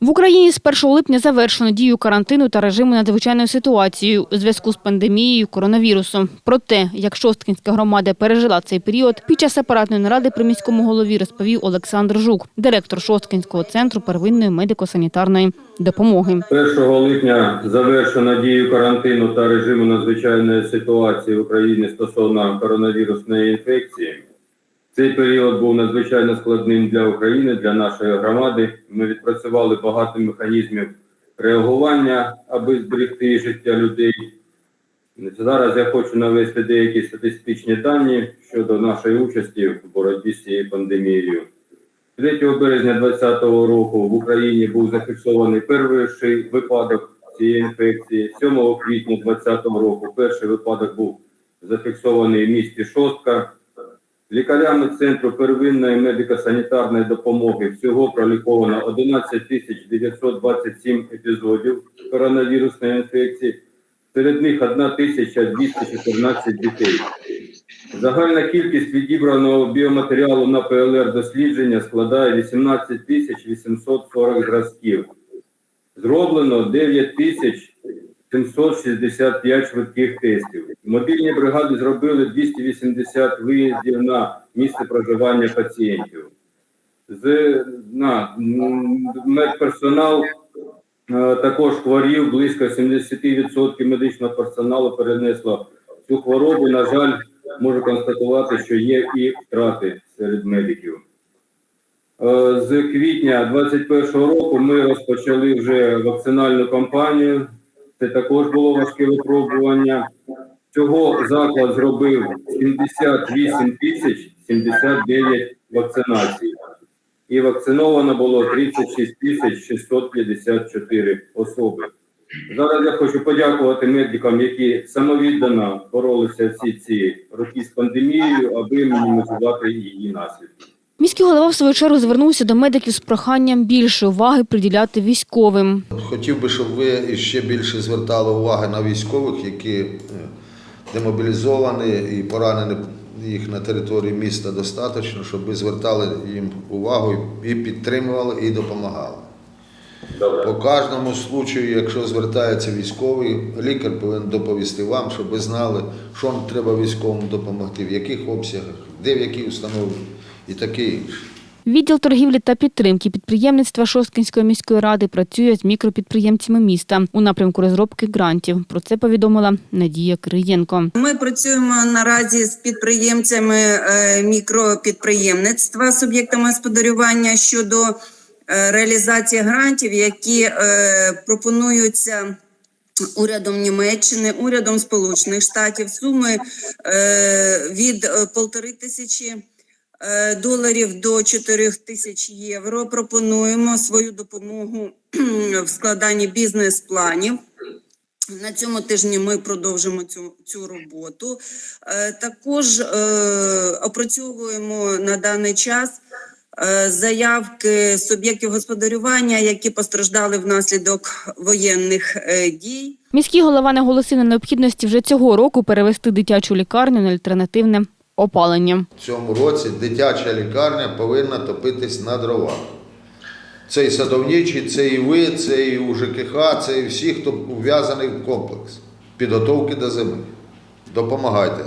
В Україні з 1 липня завершено дію карантину та режиму надзвичайної ситуації у зв'язку з пандемією коронавірусу. Про те, як Шосткінська громада пережила цей період, під час апаратної наради при міському голові розповів Олександр Жук, директор Шосткінського центру первинної медико-санітарної допомоги. 1 липня завершено дію карантину та режиму надзвичайної ситуації в Україні стосовно коронавірусної інфекції. Цей період був надзвичайно складним для України, для нашої громади. Ми відпрацювали багато механізмів реагування, аби зберегти життя людей. Зараз я хочу навести деякі статистичні дані щодо нашої участі в боротьбі з цією пандемією. 3 березня 2020 року в Україні був зафіксований перший випадок цієї інфекції. 7 квітня 2020 року перший випадок був зафіксований в місті Шостка. Лікарями Центру первинної медико-санітарної допомоги всього проліковано 11 тисяч 927 епізодів коронавірусної інфекції, серед них 1 тисяча 214 дітей. Загальна кількість відібраного біоматеріалу на ПЛР дослідження складає 18 тисяч 840 зразків. Зроблено 9 тисяч 765 швидких тестів. Мобільні бригади зробили 280 виїздів на місце проживання пацієнтів. З на медперсонал е, також хворів, близько 70% медичного персоналу перенесло цю хворобу. На жаль, можу констатувати, що є і втрати серед медиків. Е, З квітня 2021 року ми розпочали вже вакцинальну кампанію. Це також було важке випробування. Цього заклад зробив 78 тисяч 79 вакцинацій. І вакциновано було 36 тисяч 654 особи. Зараз я хочу подякувати медикам, які самовіддано боролися всі ці роки з пандемією, аби мінімізувати її наслідки. Міський голова в свою чергу звернувся до медиків з проханням більше уваги приділяти військовим. Хотів би, щоб ви ще більше звертали уваги на військових, які е, демобілізовані і поранені їх на території міста достатньо, щоб ви звертали їм увагу і підтримували, і допомагали. Добре. По кожному случаю, якщо звертається військовий, лікар повинен доповісти вам, щоб ви знали, що треба військовому допомогти, в яких обсягах, де в якій установі і таке інше. Відділ торгівлі та підтримки підприємництва Шосткінської міської ради працює з мікропідприємцями міста у напрямку розробки грантів. Про це повідомила Надія Кириєнко. Ми працюємо наразі з підприємцями е, мікропідприємництва, суб'єктами господарювання щодо реалізації грантів, які е, пропонуються. Урядом Німеччини, урядом Сполучених Штатів суми е, від е, полтори тисячі е, доларів до 4 тисяч євро. Пропонуємо свою допомогу в складанні бізнес-планів. На цьому тижні ми продовжимо цю, цю роботу. Е, також е, опрацьовуємо на даний час е, заявки суб'єктів господарювання, які постраждали внаслідок воєнних е, дій. Міський голова наголосив на необхідності вже цього року перевести дитячу лікарню на альтернативне опалення. В цьому році дитяча лікарня повинна топитись на дровах. Це і садовничі, це і ви, це і у ЖКХ, це і всі, хто ув'язаний в комплекс підготовки до зими. Допомагайте.